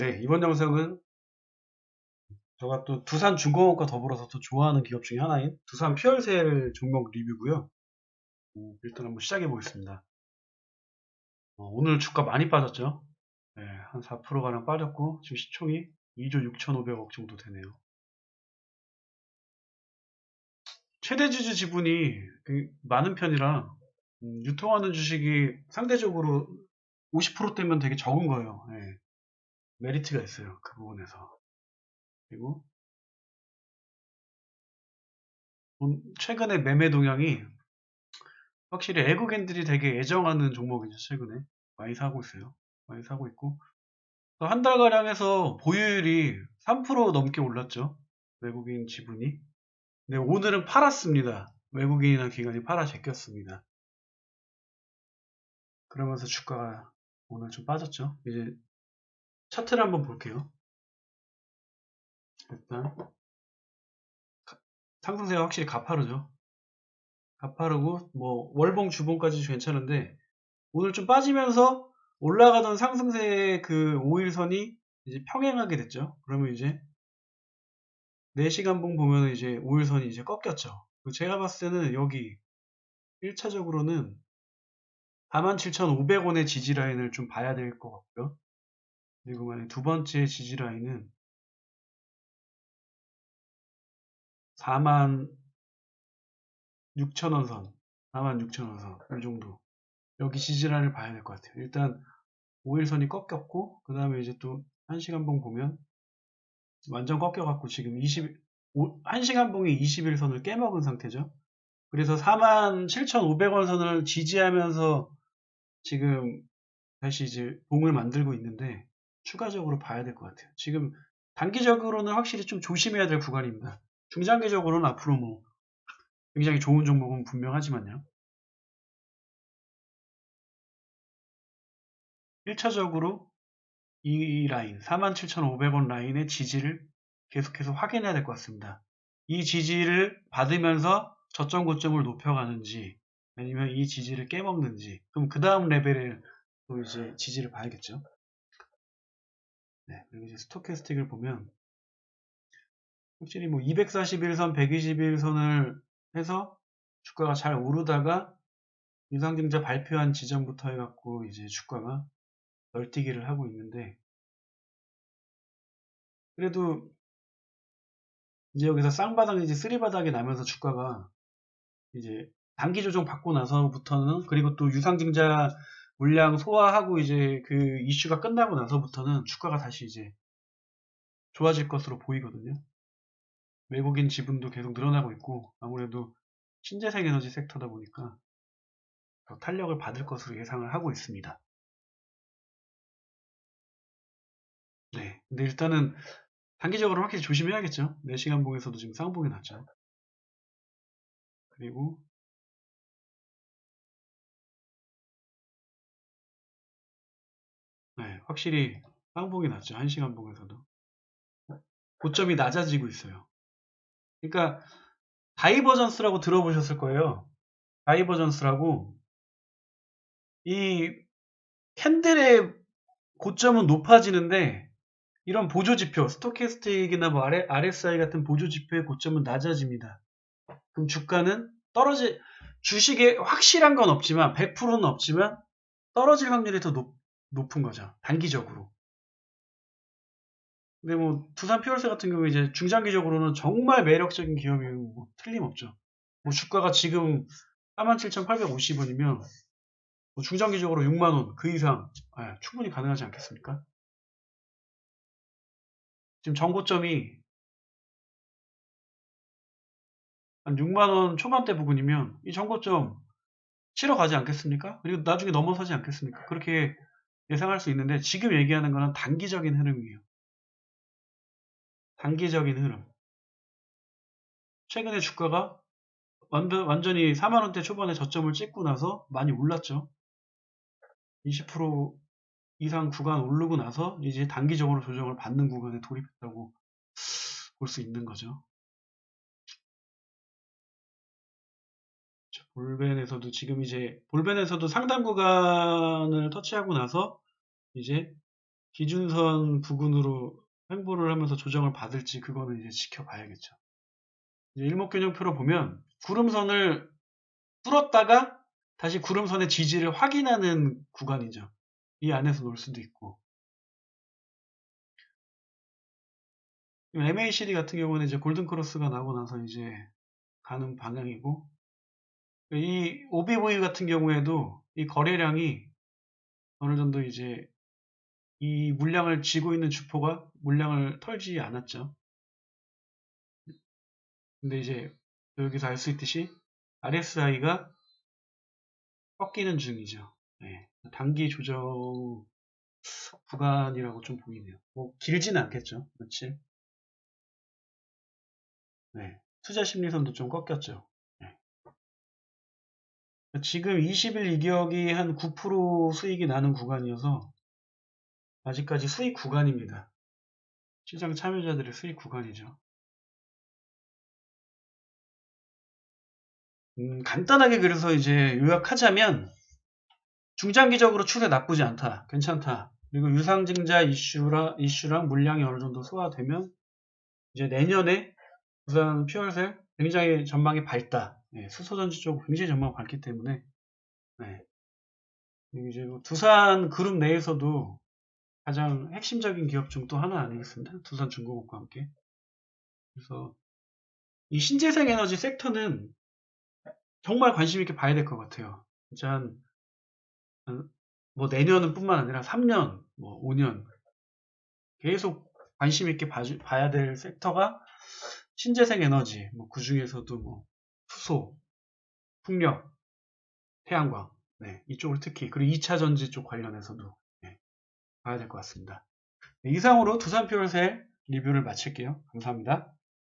네, 이번 영상은 제가 또 두산 중공업과 더불어서 또 좋아하는 기업 중에 하나인 두산 퓨얼셀 종목 리뷰고요. 음, 일단 한번 시작해 보겠습니다. 어, 오늘 주가 많이 빠졌죠? 네, 한 4%가량 빠졌고 지금 시총이 2조 6,500억 정도 되네요. 최대 주주 지분이 그 많은 편이라 음, 유통하는 주식이 상대적으로 50%대면 되게 적은 거예요. 네. 메리트가 있어요. 그 부분에서. 그리고 최근에 매매 동향이 확실히 외국인들이 되게 애정하는 종목이죠. 최근에 많이 사고 있어요. 많이 사고 있고 한 달가량 해서 보유율이 3% 넘게 올랐죠. 외국인 지분이. 네, 오늘은 팔았습니다. 외국인이나 기관이 팔아 제꼈습니다. 그러면서 주가가 오늘 좀 빠졌죠. 이제 차트를 한번 볼게요. 일단 상승세가 확실히 가파르죠. 가파르고 뭐 월봉 주봉까지 괜찮은데 오늘 좀 빠지면서 올라가던 상승세의 그 5일선이 이제 평행하게 됐죠. 그러면 이제 4시간 봉 보면 이제 5일선이 이제 꺾였죠. 제가 봤을 때는 여기 1차적으로는 47,500원의 지지 라인을 좀 봐야 될 것 같고요. 그리고 만약 두 번째 지지 라인은 4만 6천원 선, 4만 6천원 선, 이 정도. 여기 지지라인을 봐야 될 것 같아요. 일단 5일선이 꺾였고, 그 다음에 이제 또 1시간 봉 보면 완전 꺾여갖고 지금 20, 1시간 봉이 21선을 깨먹은 상태죠. 그래서 47,500원 선을 지지하면서 지금 다시 이제 봉을 만들고 있는데 추가적으로 봐야 될 것 같아요. 지금 단기적으로는 확실히 좀 조심해야 될 구간입니다. 중장기적으로는 앞으로 뭐 굉장히 좋은 종목은 분명하지만요. 1차적으로 이 라인 47,500원 라인의 지지를 계속해서 확인해야 될 것 같습니다. 이 지지를 받으면서 저점 고점을 높여가는지 아니면 이 지지를 깨먹는지 그럼 그 다음 레벨을 또 이제 지지를 봐야겠죠. 네, 그리고 이제 스토캐스틱을 보면 확실히 뭐 241선, 121선을 해서 주가가 잘 오르다가 유상증자 발표한 지점부터 해갖고 이제 주가가 널뛰기를 하고 있는데 그래도 이제 여기서 쌍바닥 이제 쓰리바닥이 나면서 주가가 이제 단기 조정 받고 나서부터는 그리고 또 유상증자 물량 소화하고 이제 그 이슈가 끝나고 나서부터는 주가가 다시 이제 좋아질 것으로 보이거든요. 외국인 지분도 계속 늘어나고 있고 아무래도 신재생 에너지 섹터다 보니까 더 탄력을 받을 것으로 예상을 하고 있습니다. 네. 근데 일단은 단기적으로 확실히 조심해야겠죠. 4시간 봉에서도 지금 쌍봉이 났죠. 그리고 네, 확실히 쌍봉이 낮죠. 1시간 봉에서도. 고점이 낮아지고 있어요. 그러니까 다이버전스라고 들어보셨을 거예요. 다이버전스라고 이 캔들의 고점은 높아지는데 이런 보조 지표, 스토캐스틱이나 뭐 RSI 같은 보조 지표의 고점은 낮아집니다. 그럼 주가는 떨어지, 주식에 확실한 건 없지만, 100%는 없지만, 떨어질 확률이 더 높, 높은 거죠. 단기적으로. 근데 뭐 두산 피월세 같은 경우 이제 중장기적으로는 정말 매력적인 기업이 뭐 틀림없죠. 뭐 주가가 지금 47,850원이면 뭐 중장기적으로 6만 원 그 이상 아, 충분히 가능하지 않겠습니까? 지금 정고점이 한 6만 원 초반대 부근이면 이 정고점 치러 가지 않겠습니까? 그리고 나중에 넘어서지 않겠습니까? 그렇게 예상할 수 있는데 지금 얘기하는 거는 단기적인 흐름이에요. 단기적인 흐름. 최근에 주가가 완전, 완전히 4만원대 초반에 저점을 찍고 나서 많이 올랐죠. 20% 이상 구간 오르고 나서 이제 단기적으로 조정을 받는 구간에 돌입했다고 볼 수 있는 거죠. 볼벤에서도 지금 이제 볼벤에서도 상단 구간을 터치하고 나서 이제 기준선 부근으로 횡보를 하면서 조정을 받을지 그거는 이제 지켜봐야겠죠. 이제 일목균형표로 보면 구름선을 뚫었다가 다시 구름선의 지지를 확인하는 구간이죠. 이 안에서 놀 수도 있고. MACD 같은 경우는 이제 골든크로스가 나고 나서 이제 가는 방향이고, 이 OBV 같은 경우에도 이 거래량이 어느 정도 이제 이 물량을 쥐고 있는 주포가 물량을 털지 않았죠. 근데 이제 여기서 알 수 있듯이 RSI가 꺾이는 중이죠. 네, 단기 조정 구간이라고 좀 보이네요. 뭐 길지는 않겠죠. 며칠. 네, 투자 심리선도 좀 꺾였죠. 네. 지금 20일 이격이 한 9% 수익이 나는 구간이어서 아직까지 수익 구간입니다. 시장 참여자들의 수익 구간이죠. 음, 간단하게 그래서 이제 요약하자면 중장기적으로 추세 나쁘지 않다. 괜찮다. 그리고 유상증자 이슈라, 이슈랑 물량이 어느 정도 소화되면 이제 내년에 부산 피월셀 굉장히 전망이 밝다. 네, 수소전지 쪽 굉장히 전망 밝기 때문에 네. 이제 뭐 두산 그룹 내에서도 가장 핵심적인 기업 중 또 하나 아니겠습니까? 두산 중공업과 함께. 그래서 이 신재생 에너지 섹터는 정말 관심 있게 봐야 될 것 같아요. 진짜 한, 뭐 내년은 뿐만 아니라 3년, 뭐 5년 계속 관심 있게 봐, 봐야 될 섹터가 신재생 에너지, 뭐 그 중에서도 뭐 수소, 풍력, 태양광, 네, 이쪽을 특히 그리고 2차 전지 쪽 관련해서도 네, 봐야 될 것 같습니다. 네, 이상으로 두산표현세 리뷰를 마칠게요. 감사합니다.